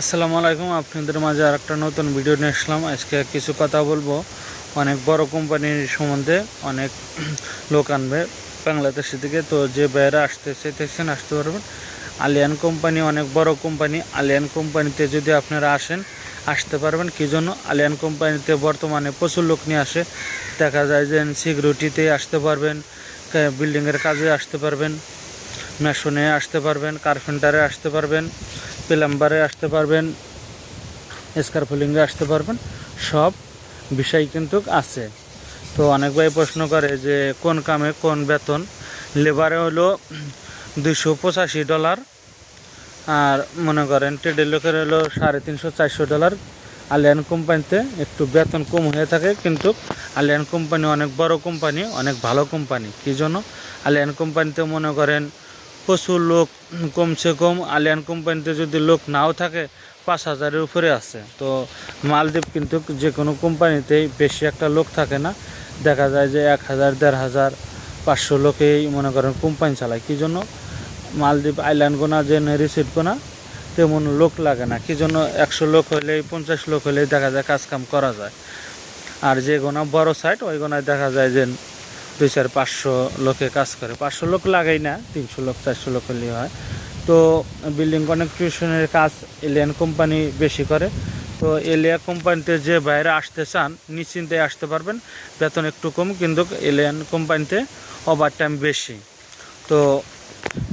আসসালামু আলাইকুম, আপনাদের মাঝে আর একটা নতুন ভিডিও নিয়ে আসলাম। আজকে কিছু কথা বলব। অনেক বড় কোম্পানির সম্বন্ধে অনেক লোক আনবে। বাংলাদেশের দিকে তো যে বাইরে আসতে চাইতেছেন, আসতে পারবেন। আলিয়ান কোম্পানি অনেক বড় কোম্পানি আলিয়ান কোম্পানিতে যদি আপনারা আসেন, আসতে পারবেন। কী জন্য? আলিয়ান কোম্পানিতে বর্তমানে প্রচুর লোক নিয়ে আসে। দেখা যায় যে সিকিউরিটিতে আসতে পারবেন বিল্ডিংয়ের কাজে আসতে পারবেন মেশনে আসতে পারবেন কার্পেন্টারে আসতে পারবেন। প্লাম্বারে আসতে পারবেন স্কারফুলিংয়ে আসতে পারবেন, সব বিষয় কিন্তু আছে। তো অনেক ভাই প্রশ্ন করে যে কোন কামে কোন বেতন? লেবারে হলো দুইশো পঁচাশি ডলার, আর মনে করেন ট্রেডের লোকের হলো সাড়ে তিনশো চারশো ডলার। আলিয়ান কোম্পানিতে একটু বেতন কম হয়ে থাকে, কিন্তু আলিয়ান কোম্পানি অনেক বড় কোম্পানি, অনেক ভালো কোম্পানি। কী জন্য? আলিয়ান কোম্পানিতে মনে করেন প্রচুর লোক কমসে কম, আলিয়ান কোম্পানিতে যদি লোক নাও থাকে, পাঁচ হাজারের উপরে আছে। তো মালদ্বীপ কিন্তু যে কোনো কোম্পানিতেই বেশি একটা লোক থাকে না। দেখা যায় যে এক হাজার, দেড় হাজার, পাঁচশো লোকেই মনে করেন কোম্পানি চালায়। কী জন্য? মালদ্বীপ আইল্যান্ড গোনা যে রিসিট গোনা, তেমন লোক লাগে না। কী জন্য? একশো লোক হলেই, পঞ্চাশ লোক হলেই দেখা যায় কাজকাম করা যায়। আর যে গোনা বড় সাইট ওই গোনায় দেখা যায় যে দুই চার পাঁচশো লোকে কাজ করে। পাঁচশো লোক লাগাই না, তিনশো লোক, চারশো লোক হলেই হয়। তো বিল্ডিং কনেকট্রিশনের কাজ এলিয়ান কোম্পানি বেশি করে। তো এলিয়া কোম্পানিতে যে বাইরে আসতে চান, নিশ্চিন্তে আসতে পারবেন। বেতন একটু কম, কিন্তু এলিয়ান কোম্পানিতে ওভার টাইম বেশি। তো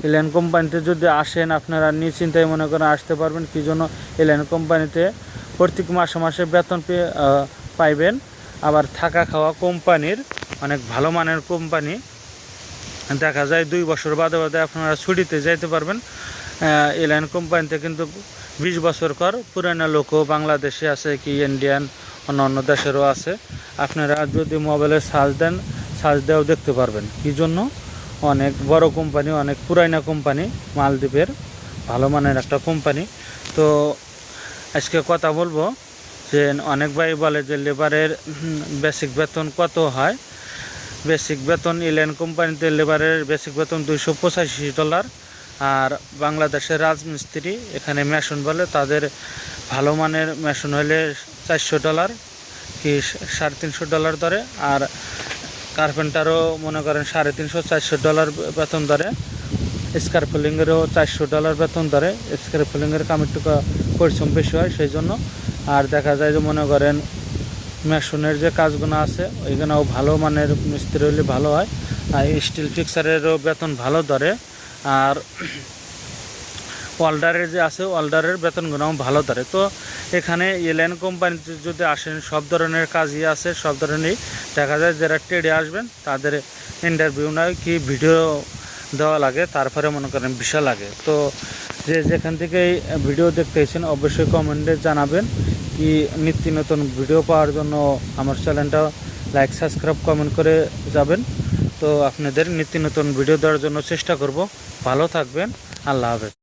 এলিয়ান কোম্পানিতে যদি আসেন, আপনারা নিশ্চিন্তায় মনে করেন আসতে পারবেন। কী জন্য? এলিয়ান কোম্পানিতে প্রত্যেক মাসে মাসে বেতন পেয়ে পাইবেন। আবার থাকা খাওয়া কোম্পানির অনেক ভালো মানের কোম্পানি। দেখা যায় দুই বছর বাদে বাদে আপনারা ছুটিতে যাইতে পারবেন। এলাইন কোম্পানিতে কিন্তু বিশ বছর কর পুরানো লোকও বাংলাদেশে আছে কি ইন্ডিয়ান অন্য অন্য দেশেরও আছে। আপনারা যদি মোবাইলে সার্চ দেন সার্চ দেওয়াও দেখতে পারবেন। কী জন্য? অনেক বড় কোম্পানি অনেক পুরাইনা কোম্পানি মালদ্বীপের ভালো মানের একটা কোম্পানি তো আজকে কথা বলব যে অনেক ভাই বলে যে লেবারের বেসিক বেতন কত হয়? বেসিক বেতন ইলেন কোম্পানিতে লেবারের বেসিক বেতন দুইশো পঁচাশি ডলার। আর বাংলাদেশের রাজমিস্ত্রি, এখানে মেশন বলে, তাদের ভালো মানের মেশন হলে চারশো ডলার কি সাড়ে তিনশো ডলার ধরে, আর কার্পেন্টারও মনে করেন সাড়ে তিনশো, চারশো ডলার বেতন ধরে স্কারফিলিংয়েরও চারশো ডলার বেতন ধরে স্কারফিলিংয়ের কাম একটু পরিশ্রম বেশি হয় সেই জন্য। আর দেখা যায় যে মনে করেন মেশনের যে কাজগুলো আছে ওইখানেও ভালো মানের মিস্ত্রি হলে ভালো হয়। আর স্টিল ফিক্সারেরও বেতন ভালো ধরে। আর ওয়াল্ডারের যে আছে ওয়াল্ডারের বেতনগুলোও ভালো ধরে। তো এখানে এলএন কোম্পানিতে যদি আসেন, সব ধরনের কাজই আছে, সব ধরনেরই। দেখা যায় যারা ট্রেডে আসবেন, তাদের ইন্টারভিউ নয় কি ভিডিও দেওয়া লাগে, তারপরে মনে করেন ভিসা লাগে। তো যে যেখান থেকে ভিডিও দেখতেছেন অবশ্যই কমেন্টে জানাবেন। কি নিত্য নতুন ভিডিও পাওয়ার জন্য আমার চ্যানেলটা লাইক সাবস্ক্রাইব কমেন্ট করে যাবেন। তো আপনাদের নিত্য নতুন ভিডিও দেওয়ার জন্য চেষ্টা করব। ভালো থাকবেন। আল্লাহ হাফেজ।